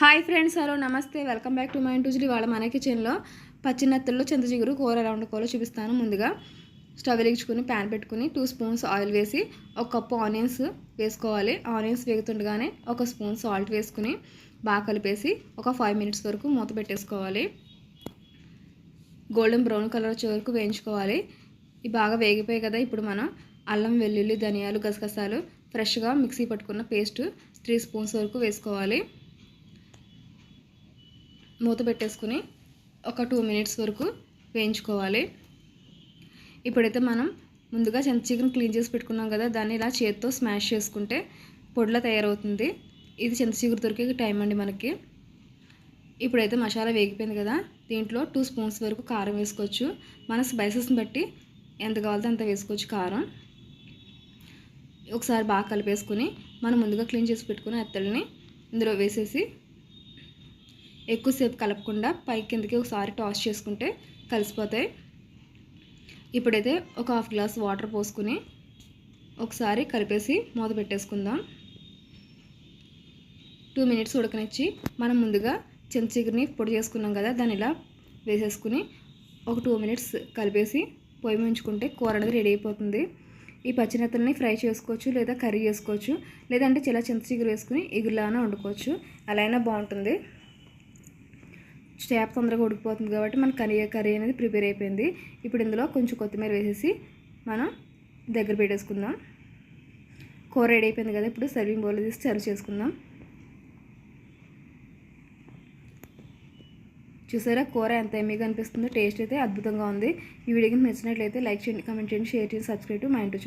Hi friends hello నమస్తే. Welcome back to my ఇంటూజులు వాళ్ళ మన కిచెన్లో పచ్చినత్తల్లో చింతచిగురు కూర ఎలా వండుకోవాలో చూపిస్తాను. ముందుగా స్టవ్ వెలిగించుకుని ప్యాన్ పెట్టుకుని టూ స్పూన్స్ ఆయిల్ వేసి ఒక కప్పు ఆనియన్స్ వేసుకోవాలి. ఆనియన్స్ వేగుతుండగానే ఒక స్పూన్ సాల్ట్ వేసుకుని బాగా కలిపేసి ఒక ఫైవ్ మినిట్స్ వరకు మూత పెట్టేసుకోవాలి. గోల్డెన్ బ్రౌన్ కలర్ వచ్చే వరకు వేయించుకోవాలి. ఇవి బాగా వేగిపోయాయి కదా ఇప్పుడు మనం అల్లం వెల్లుల్లి ధనియాలు గసగసాలు ఫ్రెష్గా మిక్సీ పట్టుకున్న పేస్ట్ త్రీ స్పూన్స్ వరకు వేసుకోవాలి. మూత పెట్టేసుకుని ఒక టూ మినిట్స్ వరకు వేయించుకోవాలి. ఇప్పుడైతే మనం ముందుగా చెంత చికెన్ క్లీన్ చేసి పెట్టుకున్నాం కదా దాన్ని ఇలా చేత్తో స్మాష్ చేసుకుంటే పొడిలా తయారవుతుంది. ఇది చింత చిగురు దొరికే టైం అండి మనకి. ఇప్పుడైతే మసాలా వేగిపోయింది కదా దీంట్లో టూ స్పూన్స్ వరకు కారం వేసుకోవచ్చు. మన స్పైసెస్ని బట్టి ఎంత కావాలో అంత వేసుకోవచ్చు కారం. ఒకసారి బాగా కలిపేసుకుని మనం ముందుగా క్లీన్ చేసి పెట్టుకున్న అత్తడిని ఇందులో వేసేసి ఎక్కువసేపు కలపకుండా పై కిందకి ఒకసారి టాస్ చేసుకుంటే కలిసిపోతాయి. ఇప్పుడైతే ఒక హాఫ్ గ్లాస్ వాటర్ పోసుకుని ఒకసారి కలిపేసి మూత పెట్టేసుకుందాం. టూ మినిట్స్ ఉడకనిచ్చి మనం ముందుగా చింత పొడి చేసుకున్నాం కదా దాన్ని ఇలా వేసేసుకుని ఒక టూ మినిట్స్ కలిపేసి పొయ్యి ఉంచుకుంటే కూర అనేది రెడీ అయిపోతుంది. ఈ పచ్చినెత్తల్ని ఫ్రై చేసుకోవచ్చు లేదా కర్రీ చేసుకోవచ్చు లేదంటే చిలా చింతచిగురు వేసుకుని ఎగురులానే వండుకోవచ్చు. అలా అయినా బాగుంటుంది. చేప తొందరగా ఉడికిపోతుంది కాబట్టి మన కర్రీ కర్రీ అనేది ప్రిపేర్ అయిపోయింది. ఇప్పుడు ఇందులో కొంచెం కొత్తిమీర వేసేసి మనం దగ్గర పెట్టేసుకుందాం. కూర రెడీ అయిపోయింది కదా ఇప్పుడు సర్వింగ్ బౌల్ తీసి సర్వ్ చేసుకుందాం. చూసారా కూర ఎంత ఎమ్మీగా అనిపిస్తుందో టేస్ట్ అయితే అద్భుతంగా ఉంది. ఈ వీడియోకి నచ్చినట్లయితే లైక్ చేయండి కమెంట్ చేయండి షేర్ చేయండి సబ్స్క్రైబ్ టు మా ఇంటి